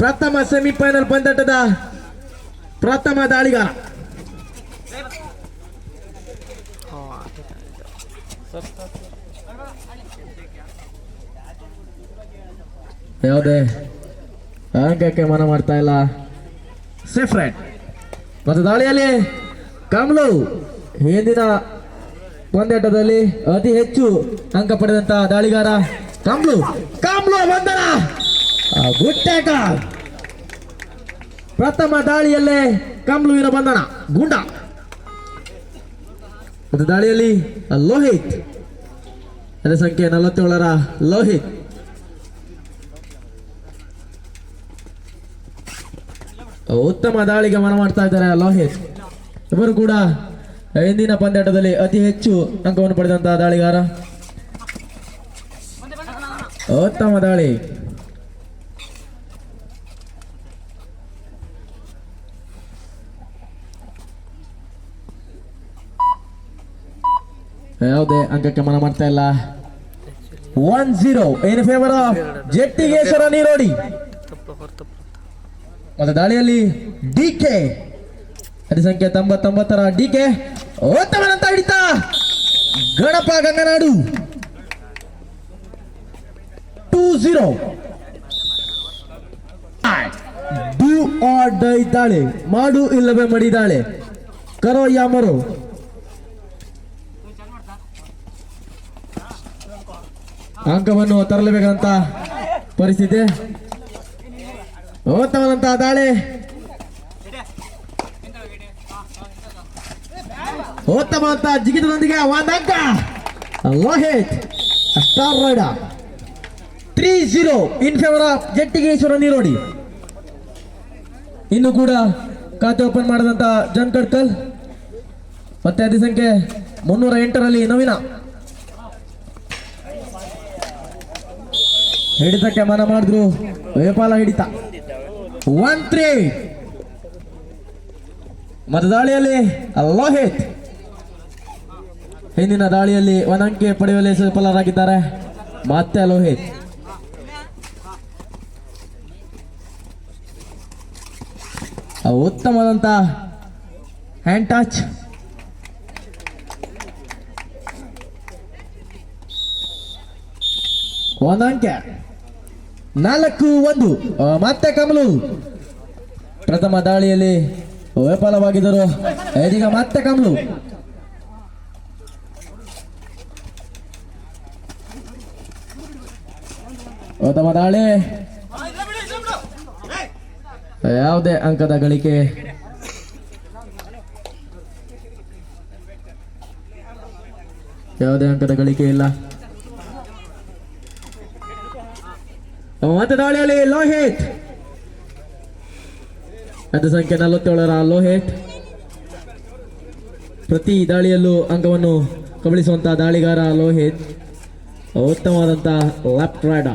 ಪ್ರಥಮ ಸೆಮಿಫೈನಲ್ ಪಂದ್ಯಾಟದ ಪ್ರಥಮ ದಾಳಿಗ. ಯಾವುದೇ ಅಂಕಕ್ಕೆ ಮನ ಮಾಡ್ತಾ ಇಲ್ಲ. ಸೇಫ್ ರೈಟ್ ಮತ್ತು ದಾಳಿಯಲ್ಲಿ ಕಮಲು ಹಿಂದಿನ ಪಂದ್ಯಾಟದಲ್ಲಿ ಅತಿ ಹೆಚ್ಚು ಅಂಕ ಪಡೆದಂತಹ ದಾಳಿಗಾರ ಕಮ್ಲು. ಕಮ್ಲು ಬಂಧನ ಟ್ಯಾಕಲ್ ಪ್ರಥಮ ದಾಳಿಯಲ್ಲೇ ಕಮ್ಲುವಿನ ಬಂಧನ, ಗುಂಡ. ಅದು ದಾಳಿಯಲ್ಲಿ ಲೋಹಿತ್. ಅದೇ ಸಂಖ್ಯೆ ನಲವತ್ತೇಳರ ಲೋಹಿತ್. ಉತ್ತಮ ದಾಳಿಗೆ ಮನ ಮಾಡ್ತಾ ಇದ್ದಾರೆ ಲೋಹಿತ್. ಇವರು ಕೂಡ ಹಿಂದಿನ ಪಂದ್ಯಾಟದಲ್ಲಿ ಅತಿ ಹೆಚ್ಚು ಅಂಕವನ್ನು ಪಡೆದಂತಹ ದಾಳಿಗಾರ. ಉತ್ತಮ ದಾಳಿ. ಯಾವುದೇ ಅಂಕಕ್ಕೆ ಮನ ಮಾಡ್ತಾ ಇಲ್ಲ. One zero in favour of Jattigeshwara Nirodi. ಮತ್ತೆ ದಾಳಿಯಲ್ಲಿ ಡಿ ಕೆ ಅದೇ ಸಂಖ್ಯೆ ತೊಂಬತ್ತೊಂಬತ್ತರ ಡಿ ಕೆ ಉತ್ತಮನಂತ ಹಿಡಿತ. Ganapa Ganganadu. Two zero do or die ದಾಳೆ ಮಾಡು ಇಲ್ಲವೇ ಮಡಿದಾಳೆ. ಕರೋ ಯಾಮರು. ಅಂಕವನ್ನು ತರಲೇಬೇಕಂತ ಪರಿಸ್ಥಿತಿ. ಉತ್ತಮದಂತ ದಾಳಿ. ಉತ್ತಮ ಅಂತ ಜಿಗಿತದೊಂದಿಗೆ ಒಂದು ಅಂಕ Lohit star raid three zero in favour of Jattigeshwara Nirodi. ಇನ್ನು ಕೂಡ ಖಾತೆ ಓಪನ್ ಮಾಡಿದಂತ ಜನ್ ಕಡ್ಕಲ್ ಮತ್ತೆ ಅದೇ ಸಂಖ್ಯೆ ಮುನ್ನೂರ ಎಂಟರಲ್ಲಿ ನವೀನ. ಹಿಡಿತಕ್ಕೆ ಮನ ಮಾಡಿದ್ರು. ವೇಪಾಲ ಹಿಡಿತ. ಒನ್ ತ್ರೀ ಮತ್ತೆ ದಾಳಿಯಲ್ಲಿ ಲೋಹಿತ್ ಹಿಂದಿನ ದಾಳಿಯಲ್ಲಿ ಒನ್ ಅಂಕೆ ಪಡೆಯುವಲ್ಲಿ ಸಫಲರಾಗಿದ್ದಾರೆ. ಮತ್ತೆ ಲೋಹಿತ್ ಉತ್ತಮವಾದಂತ ಹ್ಯಾಂಡ್ ಟಚ್ ಒಂದು ಅಂಕ ನಾಲ್ಕು, ಒಂದು. ಮತ್ತೆ ಕಮಲು. ಪ್ರಥಮ ದಾಳಿಯಲ್ಲಿ ವಿಫಲವಾಗಿದ್ದರು. ಇದೀಗ ಮತ್ತೆ ಕಮಲು. ಪ್ರಥಮ ದಾಳಿ. ಯಾವುದೇ ಅಂಕದ ಗಳಿಕೆ. ಯಾವುದೇ ಅಂಕದ ಗಳಿಕೆ ಇಲ್ಲ. ಮತ್ತೆ ದಾಳಿಯಲ್ಲಿ ಲೋಹಿತ್. ಅದ ಸಂಖ್ಯೆ ನಲವತ್ತೇಳರ ಲೋಹಿತ್. ಪ್ರತಿ ದಾಳಿಯಲ್ಲೂ ಅಂಗವನ್ನು ಕಬಳಿಸುವಂತಹ ದಾಳಿಗಾರ ಲೋಹಿತ್. ಉತ್ತಮವಾದಂತಹ ಲೆಫ್ಟ್ ರೈಡ.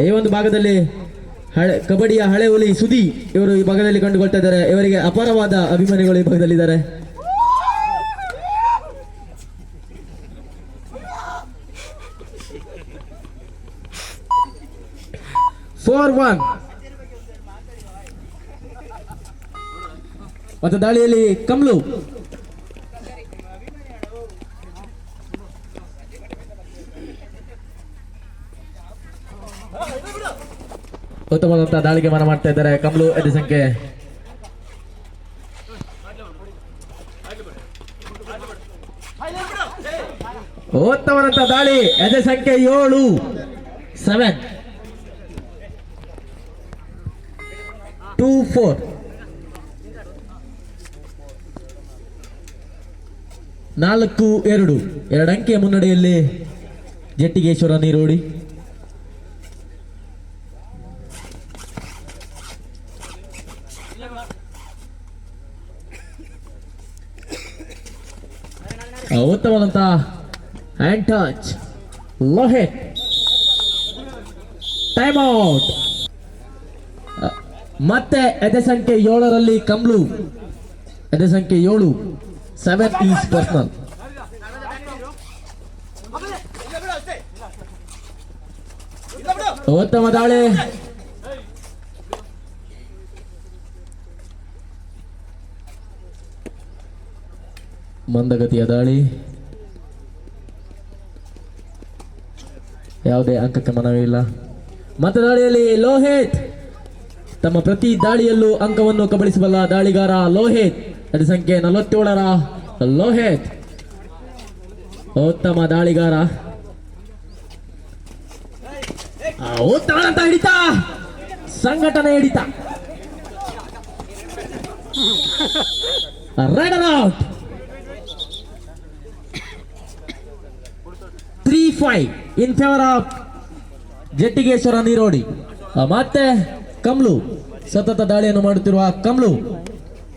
ಈ ಒಂದು ಭಾಗದಲ್ಲಿ ಹಳೆ, ಕಬಡ್ಡಿಯ ಹಳೆ ಹುಲಿ ಸುದಿ ಇವರು ಈ ಭಾಗದಲ್ಲಿ ಕಂಡುಕೊಳ್ತಾ ಇದ್ದಾರೆ. ಇವರಿಗೆ ಅಪಾರವಾದ ಅಭಿಮಾನಿಗಳು ಈ ಭಾಗದಲ್ಲಿದ್ದಾರೆ. Four one. ಮತ್ತೆ ದಾಳಿಯಲ್ಲಿ ಕಮ್ಲು. ಉತ್ತಮವಾದಂತಹ ದಾಳಿಗೆ ಮನ ಮಾಡ್ತಾ ಇದ್ದಾರೆ ಕಮ್ಲು, ಎದೆ ಸಂಖ್ಯೆ. ಉತ್ತಮವಾದಂತಹ ದಾಳಿ, ಎದೆ ಸಂಖ್ಯೆ ಏಳು. ಸೆವೆನ್ ಟೂ ಫೋರ್ ನಾಲ್ಕು, ಎರಡು. ಎರಡು ಅಂಕೆಯ ಮುನ್ನಡೆಯಲ್ಲಿ ಜಟ್ಟಿಗೇಶ್ವರ ನೀರೋಡಿ. ಉತ್ತಮವಾದಂತ ಹ್ಯಾಂಡ್ ಟಚ್, ಲೋಹೆ. ಟೈಮ್ ಔಟ್ ಮತ್ತೆ ಎದೆ ಸಂಖ್ಯೆ ಏಳರಲ್ಲಿ ಕಮ್ಲು. ಎದೆ ಸಂಖ್ಯೆ ಏಳು ಸೆವೆನ್ ಈಸ್ ಪರ್ಸನಲ್ ಉತ್ತಮ ದಾಳಿ. ಮಂದಗತಿಯ ದಾಳಿ. ಯಾವುದೇ ಅಂಕಕ್ಕೆ ಗಮನವಿಲ್ಲ ಮತ್ ದಾಳಿಯಲ್ಲಿ ಲೋಹಿತ್. ತಮ್ಮ ಪ್ರತಿ ದಾಳಿಯಲ್ಲೂ ಅಂಕವನ್ನು ಕಬಳಿಸಬಲ್ಲ ದಾಳಿಗಾರ ಲೋಹಿತ್. ಅಡಿ ಸಂಖ್ಯೆ ನಲವತ್ತೇಳರ ಲೋಹಿತ್. ಉತ್ತಮ ದಾಳಿಗಾರ. ಹಿಡಿತ. ಸಂಘಟನೆ ಹಿಡಿತ. Raider three five in favour of Jattigeshwara Nirodi. ಮತ್ತೆ ಕಮ್ಲು ಸತತ ದಾಳಿಯನ್ನು ಮಾಡುತ್ತಿರುವ ಕಮ್ಲು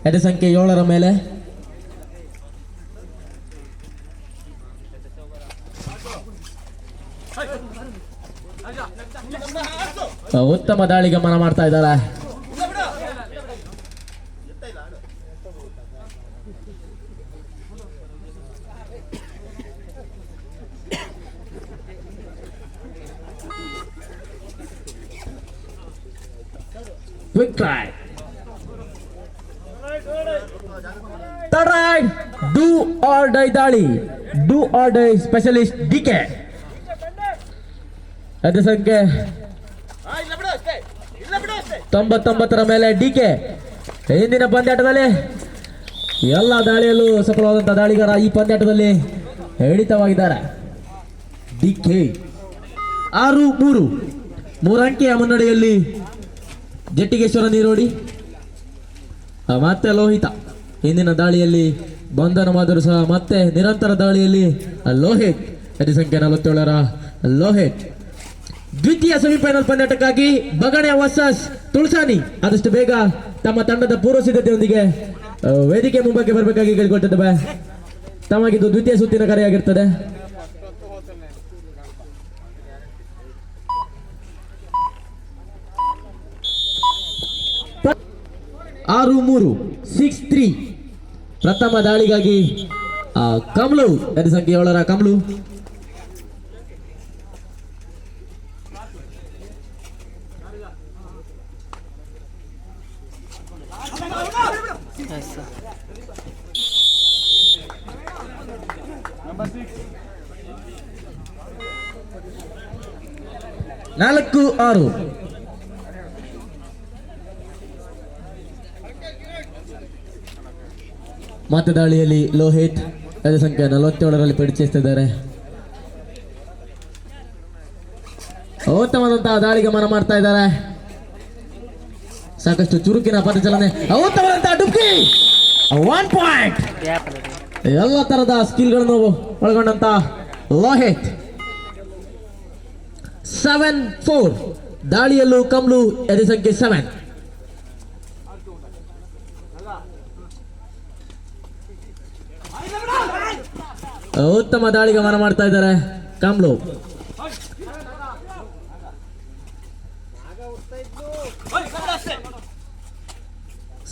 ಎಡೆ ಸಂಖ್ಯೆ ಏಳರ ಮೇಲೆ. ಉತ್ತಮ ದಾಳಿ ಗಮನ ಮಾಡ್ತಾ ಇದ್ದಾರೆ. Third raid do or die ದಾಳಿ do or die specialist D K ಅದೇ ಸಂಖ್ಯೆ ತೊಂಬತ್ತೊಂಬತ್ತರ ಮೇಲೆ ಡಿ ಕೆ ಹಿಂದಿನ ಪಂದ್ಯಾಟದಲ್ಲಿ ಎಲ್ಲ ದಾಳಿಯಲ್ಲೂ ಸಫಲವಾದಂಥ ದಾಳಿಗಾರ ಈ ಪಂದ್ಯಾಟದಲ್ಲಿ ಹಿಡಿತವಾಗಿದ್ದಾರೆ. ಡಿ ಕೆ ಆರು, ಮೂರು. ಮೂರಂಕೆಯ ಮುನ್ನಡೆಯಲ್ಲಿ ಜಟ್ಟಿಗೇಶ್ವರ ನೀರೋಡಿ. ಮತ್ತೆ ಲೋಹಿತ. ಹಿಂದಿನ ದಾಳಿಯಲ್ಲಿ ಬಂಧನವಾದರೂ ಸಹ ಮತ್ತೆ ನಿರಂತರ ದಾಳಿಯಲ್ಲಿ ಲೋಹಿತ್. ಅತಿ ಸಂಖ್ಯೆ ನಲವತ್ತೇಳರ ಲೋಹಿತ್. ದ್ವಿತೀಯ ಸೆಮಿಫೈನಲ್ ಪಂದ್ಯಾಟಕ್ಕಾಗಿ ಬಗಣೆ ವರ್ಸಸ್ ತುಳಸಾನಿ. ಆದಷ್ಟು ಬೇಗ ತಮ್ಮ ತಂಡದ ಪೂರ್ವ ಸಿದ್ಧತೆಯೊಂದಿಗೆ ವೇದಿಕೆ ಮುಂಬಕ್ಕೆ ಬರಬೇಕಾಗಿ ಕೇಳಿಕೊಳ್ತಿದ್ದೇವೆ ತಮಗಿದು ದ್ವಿತೀಯ ಸುತ್ತಿನ ಕರೆಯಾಗಿರ್ತದೆ. ಆರು ಮೂರು ಸಿಕ್ಸ್ ತ್ರೀ ಪ್ರಥಮ ದಾಳಿಗಾಗಿ ಆ, ಕಮಲು ಅದೇ ಸಂಖ್ಯೆ ಏಳರ ಕಮಲು. ನಾಲ್ಕು ಆರು. ಮತ್ತೆ ದಾಳಿಯಲ್ಲಿ ಲೋಹಿತ್ ಅದೇ ಸಂಖ್ಯೆ ನಲವತ್ತೇಳರಲ್ಲಿ ಪರಿಚಯಿಸ್ತಿದ್ದಾರೆ. ಉತ್ತಮವಾದಂತಹ ದಾಳಿಗೆ ಮನ ಮಾಡ್ತಾ ಇದ್ದಾರೆ. ಸಾಕಷ್ಟು ಚುರುಕಿನ ಪದಚಲನೆ ಉತ್ತಮವಾದಂತಹ ಡುಕ್ಕಿ ಒನ್ ಪಾಯಿಂಟ್ ಎಲ್ಲ ತರದ ಸ್ಕಿಲ್ಗಳನ್ನು ಒಳಗೊಂಡಂತ ಲೋಹಿತ್. ಸೆವೆನ್ ಫೋರ್ ದಾಳಿಯಲ್ಲೂ ಕಮ್ಲು ಎದೆ ಸಂಖ್ಯೆ ಸೆವೆನ್ ಉತ್ತಮ ದಾಳಿಗೆ ಮನ ಮಾಡ್ತಾ ಇದ್ದಾರೆ. ಕಮ್ಲು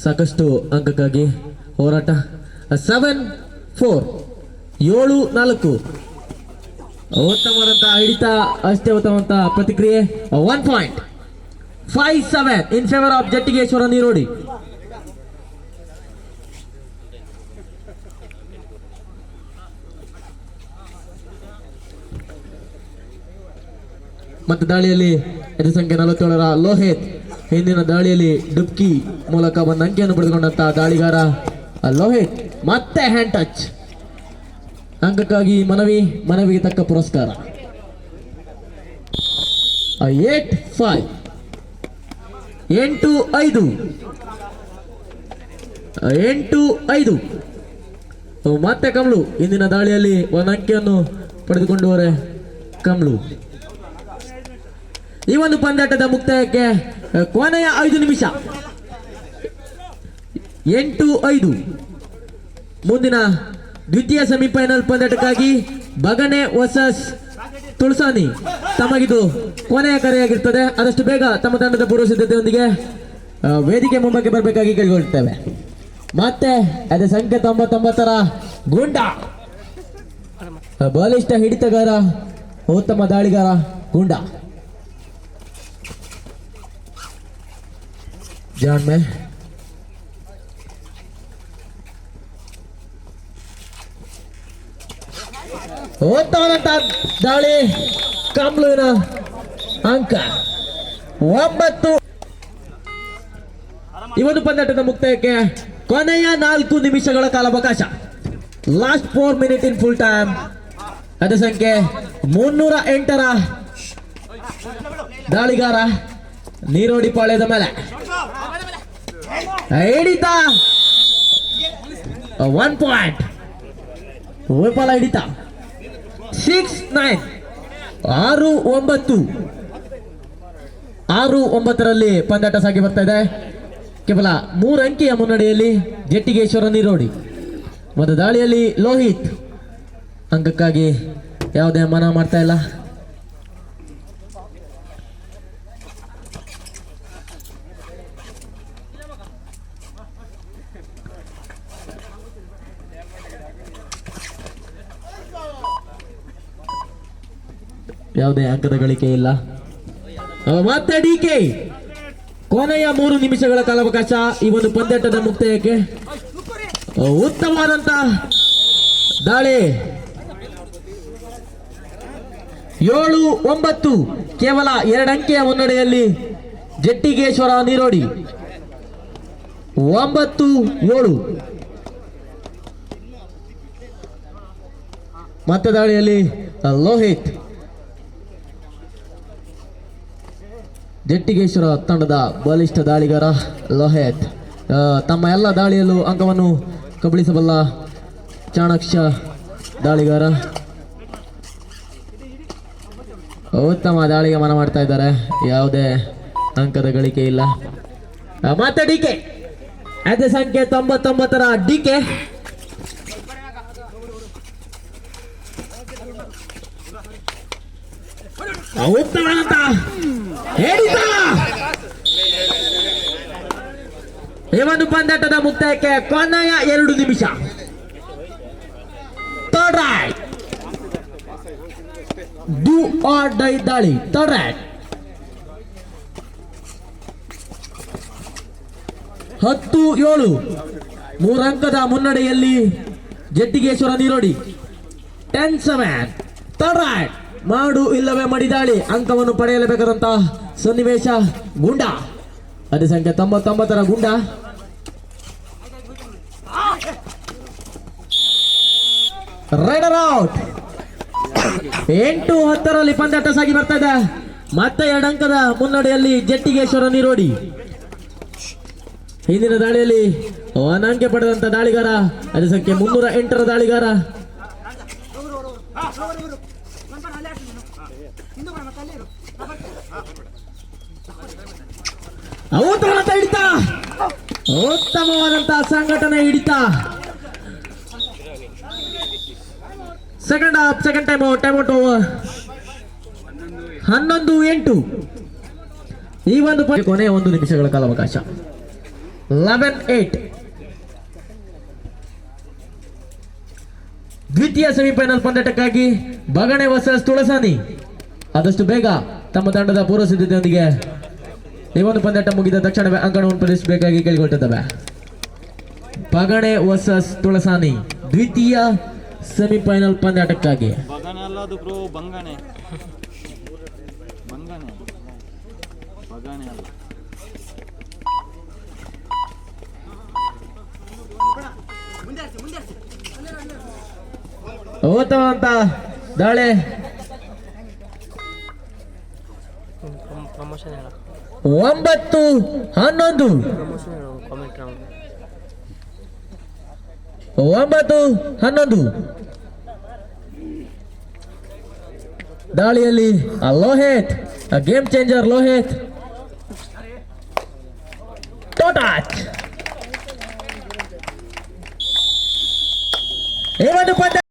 ಸಾಕಷ್ಟು ಅಂಕಕ್ಕಾಗಿ ಹೋರಾಟ. ಸೆವೆನ್ ಫೋರ್ ಏಳು, ನಾಲ್ಕು. ಉತ್ತಮವಾದಂತಹ ಹಿಡಿತ, ಅಷ್ಟೇ ಉತ್ತಮವಂತಹ ಪ್ರತಿಕ್ರಿಯೆ. One point five seven in favour of Jattigeshwara Nirodi ಮತ್ತು ದಾಳಿಯಲ್ಲಿ ಸಂಖ್ಯೆ ನಲವತ್ತೇಳರ ಲೋಹಿತ್. ಹಿಂದಿನ ದಾಳಿಯಲ್ಲಿ ಡುಬ್ಕಿ ಮೂಲಕ ಒಂದು ಅಂಕಿಯನ್ನು ಪಡೆದುಕೊಂಡಂತಹ ದಾಳಿಗಾರ ಲೋಹಿತ್. ಮತ್ತೆ ಹ್ಯಾಂಡ್ ಟಚ್ ಅಂಕಕ್ಕಾಗಿ ಮನವಿ, ಮನವಿಗೆ ತಕ್ಕ ಪುರಸ್ಕಾರ. ಏಟ್ ಫೈವ್ ಎಂಟು ಐದು. ಎಂಟು ಐದು. ಮತ್ತೆ ಕಮಲು ಇಂದಿನ ದಾಳಿಯಲ್ಲಿ ಒಂದು ಅಂಕಿಯನ್ನು ಪಡೆದುಕೊಂಡವರೆ ಕಮಲು. ಈ ಒಂದು ಪಂದ್ಯಾಟದ ಮುಕ್ತಾಯಕ್ಕೆ ಕೊನೆಯ ಐದು ನಿಮಿಷ. ಎಂಟು ಐದು. ಮುಂದಿನ ದ್ವಿತೀಯ ಸೆಮಿಫೈನಲ್ ಪಂದ್ಯಾಟಕ್ಕಾಗಿ ಬಗನೆ ವರ್ಸಸ್ ತುಳಸಾನಿ. ತಮಗಿದು ಕೊನೆಯ ಕರೆಯಾಗಿರ್ತದೆ. ಆದಷ್ಟು ಬೇಗ ತಮ್ಮ ತಂಡದ ಪೂರ್ವ ಸಿದ್ಧತೆಯೊಂದಿಗೆ ವೇದಿಕೆ ಮುಂಬಕ್ಕೆ ಬರಬೇಕಾಗಿ ಕೈಗೊಳ್ಳುತ್ತೇವೆ ಮತ್ತೆ ಅದೇ ಸಂಖ್ಯೆ ತೊಂಬತ್ತೊಂಬತ್ತರ ಗುಂಡ. ಬಲಿಷ್ಠ ಹಿಡಿತಗಾರ, ಉತ್ತಮ ದಾಳಿಗಾರ ಗುಂಡ. ಜಾನ್ ಮೇ ಉತ್ತಮವಾದಂತ ದಾಳಿ ಕಾಮ್ಲುವಿನ ಅಂಕ. ಒಂಬತ್ತು. ಇವನು ಪಂದ್ಯಾಟದ ಮುಕ್ತಾಯಕ್ಕೆ ಕೊನೆಯ ನಾಲ್ಕು ನಿಮಿಷಗಳ ಕಾಲಾವಕಾಶ. Last four minute in full time ಅದೇ ಸಂಖ್ಯೆ ಮುನ್ನೂರ ಎಂಟರ ದಾಳಿಗಾರ ನೀರೋಡಿ ಪಾಳ್ಯದ ಮೇಲೆ. ಹಿಡಿತ. ಒನ್ ಪಾಯಿಂಟ್ ಓಪಾಲ ಹಿಡಿತ. ಸಿಕ್ಸ್ ನೈನ್ ಆರು, ಒಂಬತ್ತು. ಆರು, ಒಂಬತ್ತರಲ್ಲಿ ಪಂದ್ಯಾಟ ಸಾಗಿ ಬರ್ತಾ ಇದೆ. ಕೇವಲ ಮೂರು ಅಂಕಿಯ ಮುನ್ನಡೆಯಲ್ಲಿ ಜಟ್ಟಿಗೇಶ್ವರ ನೀರೋಡಿ. ಮತ್ತು ದಾಳಿಯಲ್ಲಿ ಲೋಹಿತ್. ಅಂಕಕ್ಕಾಗಿ ಯಾವುದೇ ಮನ ಮಾಡ್ತಾ ಇಲ್ಲ. ಯಾವುದೇ ಅಂಕದ ಗಳಿಕೆ ಇಲ್ಲ. ಮತ್ತೆ ಡಿ ಕೆ. ಕೊನೆಯ ಮೂರು ನಿಮಿಷಗಳ ಕಾಲಾವಕಾಶ ಈ ಒಂದು ಪಂದ್ಯಾಟದ ಮುಕ್ತಾಯಕ್ಕೆ. ಉತ್ತಮವಾದಂತ ದಾಳಿ. ಏಳು ಒಂಬತ್ತು, ಕೇವಲ ಎರಡಂಕೆಯ ಮುನ್ನಡೆಯಲ್ಲಿ ಜಟ್ಟಿಗೇಶ್ವರ ನೀರೋಡಿ. ಒಂಬತ್ತು, ಏಳು. ಮತ್ತೆ ದಾಳಿಯಲ್ಲಿ ಲೋಹಿತ್. ಜಟ್ಟಿಗೇಶ್ವರ ತಂಡದ ಬಲಿಷ್ಠ ದಾಳಿಗಾರ ಲೋಹೇತ್. ತಮ್ಮ ಎಲ್ಲ ದಾಳಿಯಲ್ಲೂ ಅಂಕವನ್ನು ಕಬಳಿಸಬಲ್ಲ ಚಾಣಕ್ಷ ದಾಳಿಗಾರ. ಉತ್ತಮ ದಾಳಿಗೆ ಮನ ಮಾಡ್ತಾ ಇದ್ದಾರೆ. ಯಾವುದೇ ಅಂಕದ ಗಳಿಕೆ ಇಲ್ಲ. ಮತ್ತೆ ಡಿಕೆ ಅದೇ ಸಂಖ್ಯೆ ತೊಂಬತ್ತೊಂಬತ್ತರ ಡಿಕೆ ಉತ್ತಮ ಈ ಒಂದು ಪಂದ್ಯಾಟದ ಮುಕ್ತಾಯಕ್ಕೆ ಕೊನೆಯ ಎರಡು ನಿಮಿಷ. ರೈಟ್ ಡು ಆರ್ ಡೈ ದಾಳಿ. ರೈಟ್ ಹತ್ತು, ಏಳು. ಮೂರಂಕದ ಮುನ್ನಡೆಯಲ್ಲಿ Jattigeshwara Nirodi. Ten seven right ಮಾಡು ಇಲ್ಲವೇ ಮಡಿದಾಳಿ ಅಂಕವನ್ನು ಪಡೆಯಲೇಬೇಕಾದಂತಹ ಸನ್ನಿವೇಶ ಗುಂಡ. ಅದೇ ಸಂಖ್ಯೆ ತೊಂಬತ್ತೊಂಬತ್ತರ ಗುಂಡ. ರೈಡರ್ ಔಟ್ ಎಂಟು ಹತ್ತರಲ್ಲಿ ಪಂದ್ಯಾಟ ಸಾಗಿ ಬರ್ತಾ ಇದೆ. ಮತ್ತೆ ಎರಡು ಅಂಕದ ಮುನ್ನಡೆಯಲ್ಲಿ ಜಟ್ಟಿಗೇಶ್ವರ ನಿರೋಡಿ. ಹಿಂದಿನ ದಾಳಿಯಲ್ಲಿ ಅಂಕೆ ಪಡೆದಂತ ದಾಳಿಗಾರ ಅದೇ ಸಂಖ್ಯೆ ಮುನ್ನೂರ ಎಂಟರ ದಾಳಿಗಾರ. ಉತ್ತಮವಾದಂತ ಹಿಡಿತ. ಉತ್ತಮವಾದಂತಹ ಸಂಘಟನೆ ಹಿಡಿತ. Second half second time time out over ಹನ್ನೊಂದು ಎಂಟು. ಈ ಒಂದು ಕೊನೆಯ ಒಂದು ನಿಮಿಷಗಳ ಕಾಲಾವಕಾಶ. ಲೆವೆನ್ ಏಟ್ ದ್ವಿತೀಯ ಸೆಮಿಫೈನಲ್ ಪಂದ್ಯಾಟಕ್ಕಾಗಿ ಬಗಣೆ ವರ್ಸಸ್ ತುಳಸಾನಿ. ಆದಷ್ಟು ಬೇಗ ತಮ್ಮ ತಂಡದ ಪೂರ್ವ ಸಿದ್ಧತೆಯೊಂದಿಗೆ ಈ ಒಂದು ಪಂದ್ಯಾಟ ಮುಗಿದ ತಕ್ಷಣವೇ ಅಂಕಣವನ್ನು ಪ್ರದರ್ಶಿಸಬೇಕಾಗಿ ಕೈಗೊಳ್ಳುತ್ತವೆ ಬಗಣೆ ವರ್ಸಸ್ ತುಳಸಾನಿ ದ್ವಿತೀಯ ಸೆಮಿಫೈನಲ್ ಪಂದ್ಯಾಟಕ್ಕಾಗಿ. ಉತ್ತಮವಂತ ದಾಳಿ. ಪ್ರಮೋಷನ್ ಹೇಳ. ಒಂಬತ್ತು ಹನ್ನೊಂದು ಪ್ರಮೋಷನ್ ಹೇಳು ಕಾಮೆಂಟ್ ನಾವು ಒಂಬತ್ತು ಹನ್ನೊಂದು ದಾಳಿಯಲ್ಲಿ ಆ Lohit game changer Lohit toe touch ಈ ಒಂದು ಪಂದ್ಯ